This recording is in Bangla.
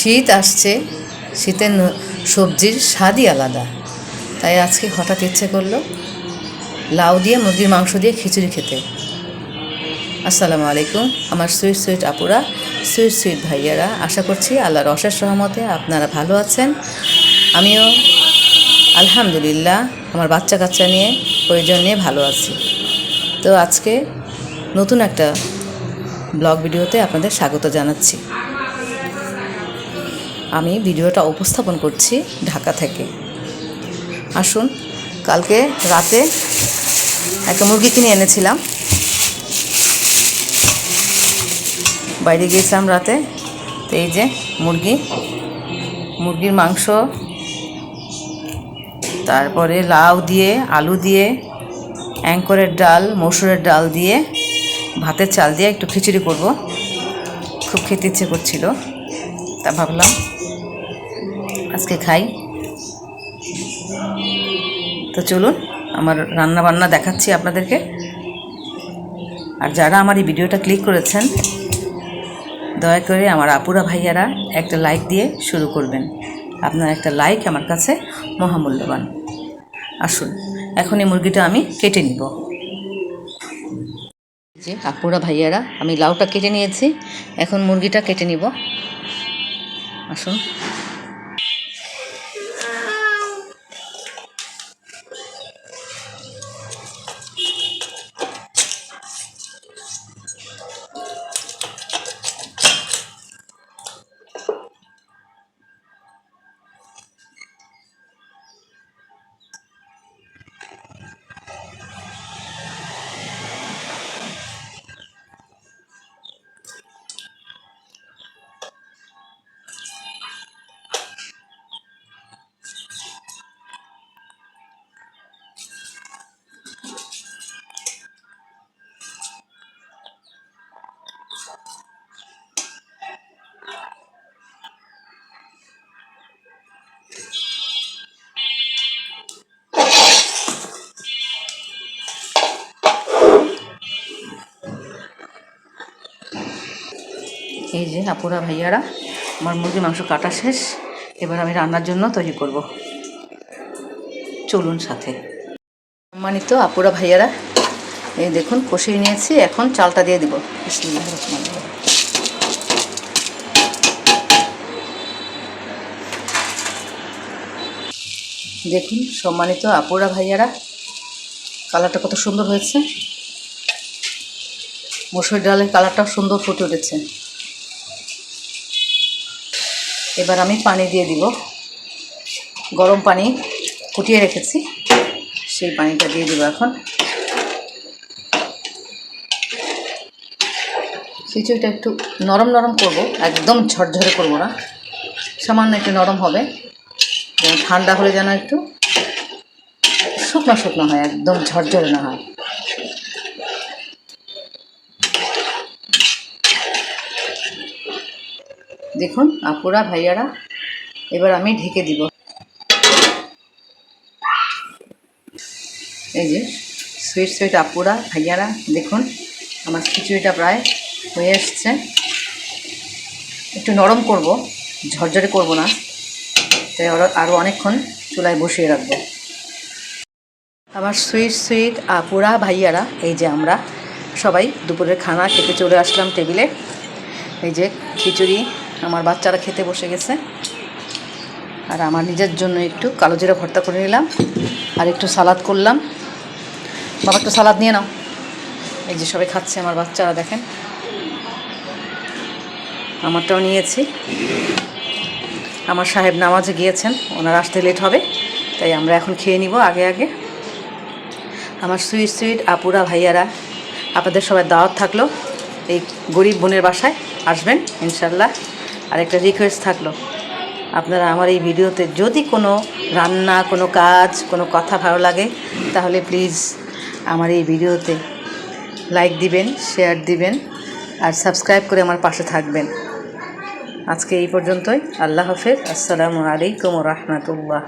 শীত আসছে, শীতের সবজির স্বাদই আলাদা। তাই আজকে হঠাৎ ইচ্ছে করল লাউ দিয়ে মুরগির মাংস দিয়ে খিচুড়ি খেতে। আসসালামু আলাইকুম, আমার সুইট সুইট আপুরা, সুইট সুইট ভাইয়ারা, আশা করছি আল্লাহর অশেষ সহমতে আপনারা ভালো আছেন। আমিও আলহামদুলিল্লাহ আমার বাচ্চা কাচ্চা নিয়ে প্রয়োজন নিয়ে ভালো আছি। তো আজকে নতুন একটা ব্লগ ভিডিওতে আপনাদের স্বাগত জানাচ্ছি। আমি ভিডিওটা উপস্থাপন করছি ঢাকা থেকে। আসুন, কালকে রাতে একটা মুরগি কিনে এনেছিলাম। বাইরে গিয়েছিলাম রাতে, তো এই যে মুরগি, মুরগির মাংস, তারপরে লাউ দিয়ে, আলু দিয়ে, অ্যাঙ্করের ডাল, মসুরের ডাল দিয়ে, ভাতের চাল দিয়ে একটু খিচুড়ি করব। খুব খেতে ইচ্ছে করছিল, তা ভাবলাম আজকে খাই। তো চলুন, আমার রান্না বান্না দেখাচ্ছি আপনাদেরকে। আর যারা আমার এই ভিডিওটা ক্লিক করেছেন, দয়া করে আমার আপুরা ভাইয়ারা একটা লাইক দিয়ে শুরু করবেন। আপনার একটা লাইক আমার কাছে মহামূল্যবান। আসুন, এখন এই মুরগিটা আমি কেটে নিব। যে আপুরা ভাইয়ারা, আমি লাউটা কেটে নিয়েছি। এখন মুরগিটা কেটে নিব। আসুন। এই যে আপুরা, ভাইয়ারা, আমার মুরগির মাংস কাটা শেষ। এবার আমি রান্নার জন্য তৈরি করব। চলুন সাথে। সম্মানিত আপুরা, ভাইয়ারা, এই দেখুন, কষিয়ে নিয়েছি। এখন চালটা দিয়ে দিব। দেখুন, সম্মানিত আপুরা, ভাইয়ারা, কালারটা কত সুন্দর হয়েছে। মসুর ডালের কালারটাও সুন্দর ফুটে উঠেছে। এবার আমি পানি দিয়ে দিব। গরম পানি ফুটিয়ে রেখেছি। সেই পানিটা দিয়ে দিব এখন। খিচুড়িটা একটু নরম নরম করব, একদম ঝরঝরে করব না। সামান্য একটু নরম হবে। ঠান্ডা হলে যেন একটু শুকনো শুকনো হয়, একদম ঝরঝরে না হয়। দেখুন, আপুরা, ভাইয়ারা, এবার আমি ঢেকে দিব। এই যে সুইট সুইট আপুরা, ভাইয়ারা, দেখুন, আমার খিচুড়িটা প্রায় হয়ে এসছে। একটু নরম করব, ঝরঝরে করব না, তাই আরও- অনেকক্ষণ চুলায় বসিয়ে রাখব। আমার সুইট সুইট আপুরা, ভাইয়ারা, এই যে আমরা সবাই দুপুরের খানা খেতে চলে আসলাম টেবিলে। এই যে, খিচুড়ি আমার বাচ্চারা খেতে বসে গেছে। আর আমার নিজের জন্য একটু কালো জিরা ভর্তা করে নিলাম আর একটু সালাদ করলাম। বাবা, একটু সালাদ নিয়ে নাও। এই যে সবাই খাচ্ছে আমার বাচ্চারা, দেখেন। আমারটাও নিয়েছি। আমার সাহেব নামাজে গিয়েছেন, ওনার আসতে লেট হবে, তাই আমরা এখন খেয়ে নিব আগে আগে। আমার সুইট সুইট আপুরা ভাইয়ারা, আপনাদের সবাই দাওয়াত থাকল। এই গরিব বোনের বাসায় আসবেন, ইনশাল্লাহ। আর একটা রিকোয়েস্ট থাকল। আপনারা আমার এই ভিডিওতে যদি কোনো রান্না, কোনো কাজ, কোনো কথা ভালো লাগে, তাহলে প্লিজ আমার এই ভিডিওতে লাইক দিবেন শেয়ার দিবেন, আর সাবস্ক্রাইব করে আমার পাশে থাকবেন। আজকে এই পর্যন্তই। আল্লাহ হাফেজ। আসসালামু আলাইকুম রহমতুল্লাহ।